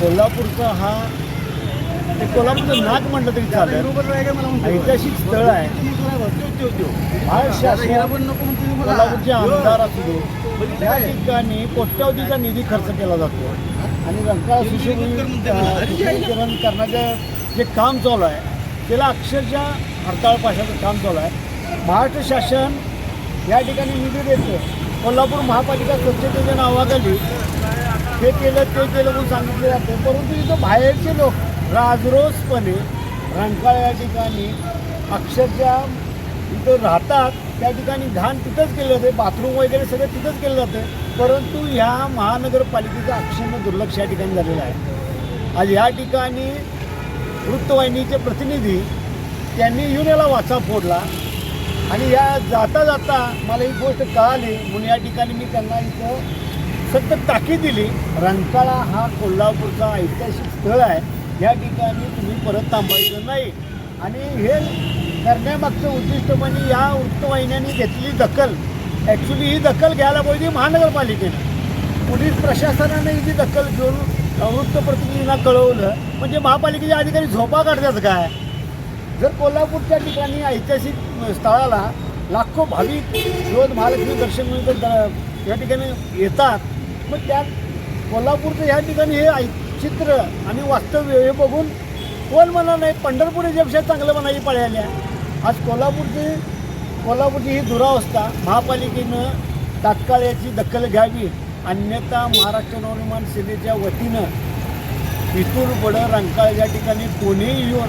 कोल्हापूरचा हा ते कोल्हापूरचं नाक म्हटलं तरी चालेल. ऐतिहासिक स्थळ आहे. शासन कोल्हापूरचे आमदार असू दे त्या ठिकाणी कोट्यावधीचा निधी खर्च केला जातो. आणि रंका सुशोभीकरण करण्याचं जे काम चालू आहे त्याला अक्षरशः हरताळ पाशाचं काम चालू आहे. महाराष्ट्र शासन या ठिकाणी निधी देतो. कोल्हापूर महापालिका स्वच्छतेच्या नावाखाली हे केलं ते केलं म्हणून सांगितलं जातं. परंतु इथं बाहेरचे लोक राजरोसपणे रंकाळ या ठिकाणी अक्षरशः इथं राहतात. त्या ठिकाणी घाण तिथंच केलं जाते. बाथरूम वगैरे सगळं तिथंच केलं जातं. परंतु ह्या महानगरपालिकेचं अक्षम्य दुर्लक्ष या ठिकाणी झालेलं आहे. आज या ठिकाणी वृत्तवाहिनीचे प्रतिनिधी त्यांनी येऊन याला वाचा फोडला. आणि या जाता जाता मला ही गोष्ट कळाली. म्हणून या ठिकाणी मी त्यांना इथं सतत ताकीद दिली. रंकाळा हा कोल्हापूरचा ऐतिहासिक स्थळ आहे. या ठिकाणी तुम्ही परत थांबायचं नाही. आणि हे करण्यामागचं उद्दिष्ट म्हणजे या वृत्तवाहिन्यांनी घेतलेली दखल. ॲक्च्युली ही दखल घ्यायला पाहिजे महानगरपालिकेनं. पोलीस प्रशासनाने ही दखल घेऊन वृत्तप्रतिनिधींना कळवलं म्हणजे महापालिकेचे अधिकारी झोपा काढतात काय? जर कोल्हापूरच्या ठिकाणी ऐतिहासिक स्थळाला लाखो भाविक रोज महालक्ष्मी दर्शन मिळतं या ठिकाणी येतात मग त्या कोल्हापूरचं ह्या ठिकाणी हे ऐ- चित्र आणि वास्तव्य हे बघून कोण म्हणा नाही पंढरपूर याच्यापेक्षा चांगलं म्हणायची पळाल्या आज कोल्हापूरची कोल्हापूरची ही दुरावस्था महापालिकेनं तात्काळ याची दखल घ्यावी अन्यथा महाराष्ट्र नवनिर्माण सेनेच्या वतीनं इथून पुढं रंकाळ या ठिकाणी कोणीही येऊन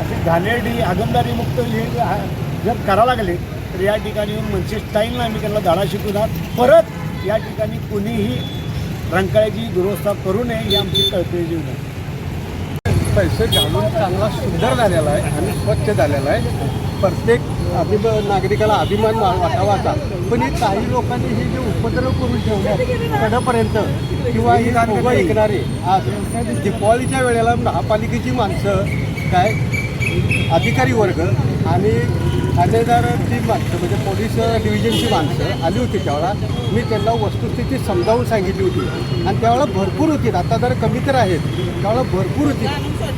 असे घाणेरडी आगंदारी मुक्त हे जर करा लागले तर या ठिकाणी येऊन मनसे स्टाईलनं आम्ही त्यांना धडा शिकवणार. परत या ठिकाणी कोणीही रंकाळ्याची दुरवस्था करू नये ही आमची कळकळी आहे. पैसे घालून चांगला सुंदर झालेला आहे आणि स्वच्छ झालेला आहे. प्रत्येक अभिम नागरिकाला अभिमान वा- वाटावा असा पण हे काही लोकांनी हे जे उपद्रव करून ठेवले कडेपर्यंत किंवा ही मोबा ऐकणारे आज दिपावलीच्या वेळेला महापालिकेची माणसं काय अधिकारी वर्ग आणि ठाणेदाराची माणसं म्हणजे पोलीस डिव्हिजनची माणसं आली होती त्यावेळेला. मी त्यांना वस्तुस्थिती समजावून सांगितली होती. आणि त्यावेळेला भरपूर होती. आता जर कमी तर आहेत. त्यावेळेला भरपूर होती.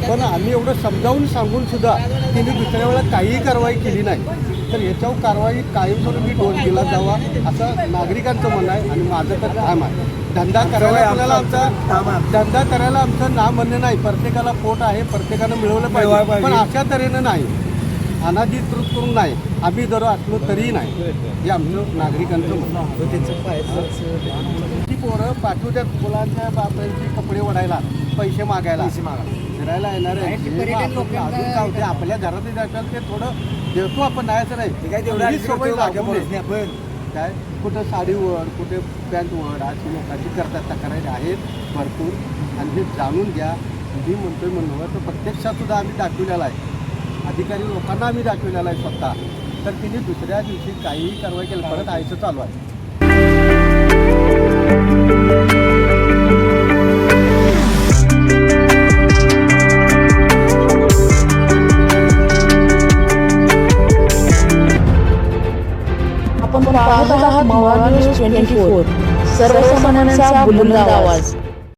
पण आम्ही एवढं समजावून सांगून सुद्धा तिने दुसऱ्या वेळेला काहीही कारवाई केली नाही. तर याच्यावर कारवाई कायमस्वरूपी डोस दिला जावा असं नागरिकांचं म्हणणं आहे आणि माझं तर काम आहे. धंदा करायला आपल्याला आमचा धंदा करायला आमचं नाम म्हणणं नाही. प्रत्येकाला पोट आहे प्रत्येकानं मिळवलं पाहिजे. पण अशा तऱ्हेनं नाही. अनाधिकृत करून नाही. आम्ही जर असलो तरीही नाही. हे आमचं नागरिकांचं म्हणणं. ती पोरं पाठवत्यात मुलांच्या बापांचे कपडे ओढायला पैसे मागायला. फिरायला येणार. आहे आपल्या घरात जातात ते थोडं देतो आपण नाही. तेवढी सवय लागू नये. काय? कुठं साडीवर कुठे पॅन्टवर अशी लोकांची करतात तक्रारी आहेत भरपूर. आणि हे जाणून घ्या. मी म्हणतोय म्हणलं तर प्रत्यक्षात सुद्धा आम्ही दाखवलेला आहे. अधिकारी लोकांना आम्ही दाखविलेला आहे स्वतः. तर तिने दुसऱ्या दिवशी काहीही कारवाई केली परत आयचं चालू आहे. आपण पाहत आहात न्यूज ट्वेंटी फोर. सर्वसामान्यांचा बुलंद आवाज.